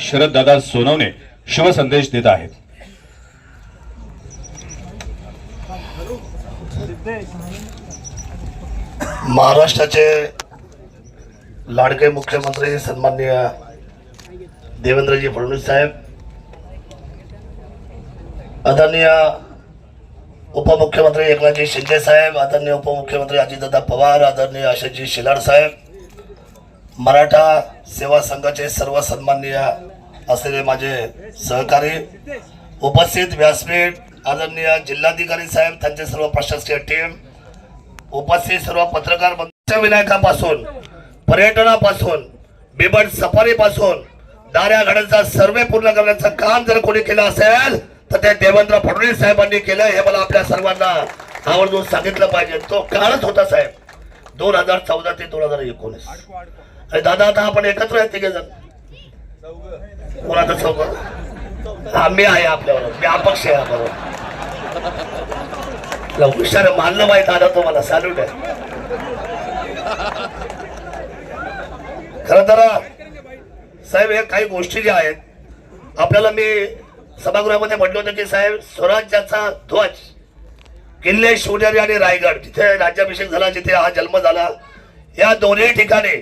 शरददादा सोनवणे शुभसंदेश देत आहेत. महाराष्ट्राचे लाडके मुख्यमंत्री सन्माननीय देवेंद्रजी फडणवीस साहेब आदरणीय उपमुख्यमंत्री एकनाथजी शिंदे साहेब आदरणीय उपमुख्यमंत्री अजितदादा पवार आदरणीय अशोकजी शिलाड साहेब मराठा सेवा संघाचे सर्व सन्माननीय असलेले माझे सहकारी उपस्थित व्यासपीठ आदरणीय जिल्हाधिकारी साहेब त्यांचे सर्व प्रशासकीय टीम उपस्थित सर्व पत्रकार विनायकापासून पर्यटनापासून बिबट सफारीपासून दाऱ्या घड्यांचा सर्वे पूर्ण करण्याचं काम जर कोणी केलं असेल तर ते देवेंद्र फडणवीस साहेबांनी केलं हे मला आपल्या सर्वांना आवर्जून सांगितलं पाहिजे. तो काळच होता साहेब. दोन हजार चौदा ते दोन हजार एकोणीस. आणि दादा आता आपण एकत्र आहे तिघे जण कोणाचा चौघ? हा मी आहे आपल्याबरोबर. मी अपक्ष आहे बरोबर तुला हुशार मानलं माहीत आलं तो मला सॅल्यूट आहे. खर तर साहेब हे काही गोष्टी ज्या आहेत आपल्याला मी सभागृहामध्ये म्हटलं होतं की साहेब स्वराज्याचा ध्वज किल्ले शिवनेरी आणि रायगड जिथे राज्याभिषेक झाला जिथे हा जन्म झाला या दोन्ही ठिकाणी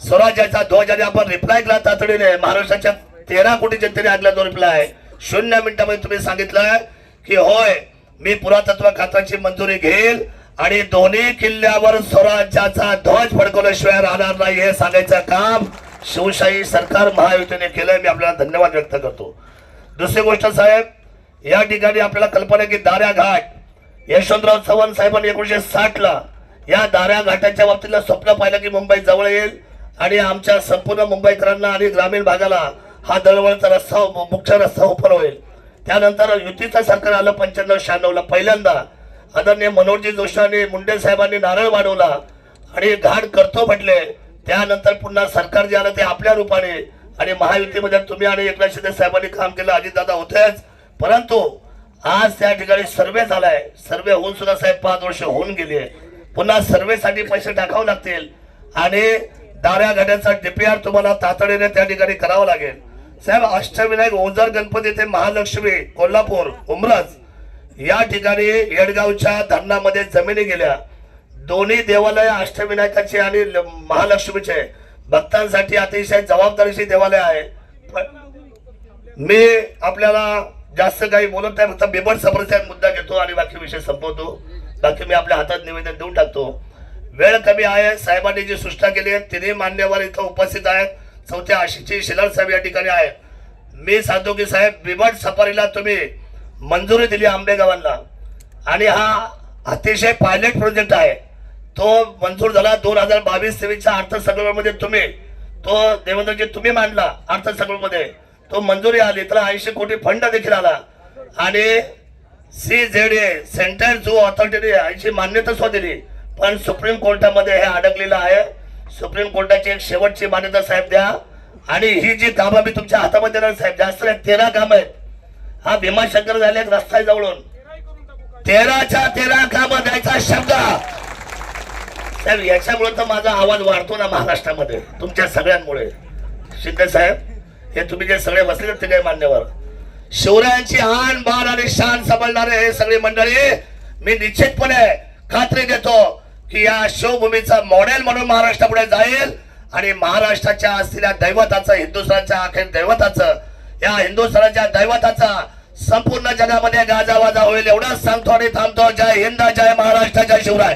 स्वराज्याचा ध्वज आणि आपण रिप्लाय केला तातडीने. महाराष्ट्राच्या तेरा कोटी जनतेने आणला तो रिप्लाय शून्य मिनिटामध्ये तुम्ही सांगितलं की होय मी पुरातत्व खात्याची मंजुरी घेईल आणि दोन्ही किल्ल्यावर स्वराज्याचा ध्वज फडकवल्याशिवाय राहणार नाही हे सांगायचं काम शिवशाही सरकार महायुतीने केलंय. मी आपल्याला धन्यवाद व्यक्त करतो. दुसरी गोष्ट साहेब या ठिकाणी आपल्याला कल्पना की दाऱ्या घाट यशवंतराव चव्हाण साहेबांनी एकोणीशे साठला या दाऱ्या घाटाच्या बाबतीतलं स्वप्न पाहिलं की मुंबई जवळ येईल आणि आमच्या संपूर्ण मुंबईकरांना आणि ग्रामीण भागाला हा दळवळचा रस्ता मुख्य रस्ता ओपन होईल त्यानंतर युतीचं सरकार आलं पंच्याण्णव शहाण्णवला पहिल्यांदा. आदरणीय मनोहरजी जोशी आणि मुंडे साहेबांनी नारळ वाढवला आणि घाट करतो म्हटले. त्यानंतर पुन्हा सरकार जे आलं ते आपल्या रूपाने आणि महायुतीमध्ये तुम्ही आणि एकनाथ शिंदे साहेबांनी काम केलं. अजितदादा होतेच. परंतु आज त्या ठिकाणी सर्वे झालाय. सर्वे होऊन सुद्धा साहेब पाच वर्ष होऊन गेले. पुन्हा सर्वेसाठी पैसे टाकावे लागतील. आणि दाऱ्या घड्याचा डीपीआर तुम्हाला तातडीने त्या ठिकाणी करावं लागेल. साहेब अष्टविनायक ओझर गणपती ते महालक्ष्मी कोल्हापूर उमरज या ठिकाणी येडगावच्या धरणामध्ये जमिनी गेल्या. दोन्ही देवालय अष्टविनायकाचे आणि ल- महालक्ष्मीचे. भक्तांसाठी अतिशय जबाबदारीची देवालय आहे पण मी आपल्याला जास्त काही बोलत नाही फक्त बिबट समस्या मुद्दा घेतो आणि बाकी विषय संपवतो. बाकी मी आपल्या हातात निवेदन देऊन टाकतो. वेळ कमी आहे साहेबांनी जी सूचना केली आहे तिन्ही मान्यवर इथं उपस्थित आहेत. चौथ्या आशीची शिलार साहेब या ठिकाणी आहे मी सांगतो की साहेब बिबट सफारीला तुम्ही मंजुरी दिली आंबेगावांना आणि हा अतिशय पायलट प्रोजेक्ट आहे. तो मंजूर झाला दोन हजार बावीस तेवीसच्या अर्थसंकल्पामध्ये तुम्ही. तो देवेंद्रजी तुम्ही मांडला अर्थसंकल्पामध्ये. तो मंजुरी आली त्याला ऐंशी कोटी फंड देखील आला. आणि C Z A central zoo ऑथॉरिटीने ऐंशी मान्यता सुद्धा दिली. पण सुप्रीम कोर्टामध्ये हे अडकलेलं आहे. सुप्रीम कोर्टाची एक शेवटची मान्यता साहेब द्या. आणि ही जी कामं मी तुमच्या हातामध्ये देणार साहेब जास्त नाही तेरा कामं आहेत. हा भीमाशंकर झाले एक रस्ता आहे जवळून. तेराच्या तेरा कामं द्यायचा शब्द. साहेब याच्यामुळे तर माझा आवाज वाढतो ना महाराष्ट्रामध्ये तुमच्या सगळ्यांमुळे. शिंदे साहेब हे तुम्ही जे सगळे बसले ते काय मान्यवर? शिवरायांची आन बाण आणि शान सांभाळणारे हे सगळे मंडळी मी निश्चितपणे खात्री देतो की या शिवभूमीचा मॉडेल म्हणून महाराष्ट्रापुढे जाईल आणि महाराष्ट्राच्या असलेल्या दैवताचं हिंदुस्थानच्या अखेर दैवताचं या हिंदुस्थानाच्या दैवताचा संपूर्ण जगामध्ये गाजावाजा होईल एवढंच सांगतो आणि थांबतो. जय हिंद जय महाराष्ट्र जय शिवराय.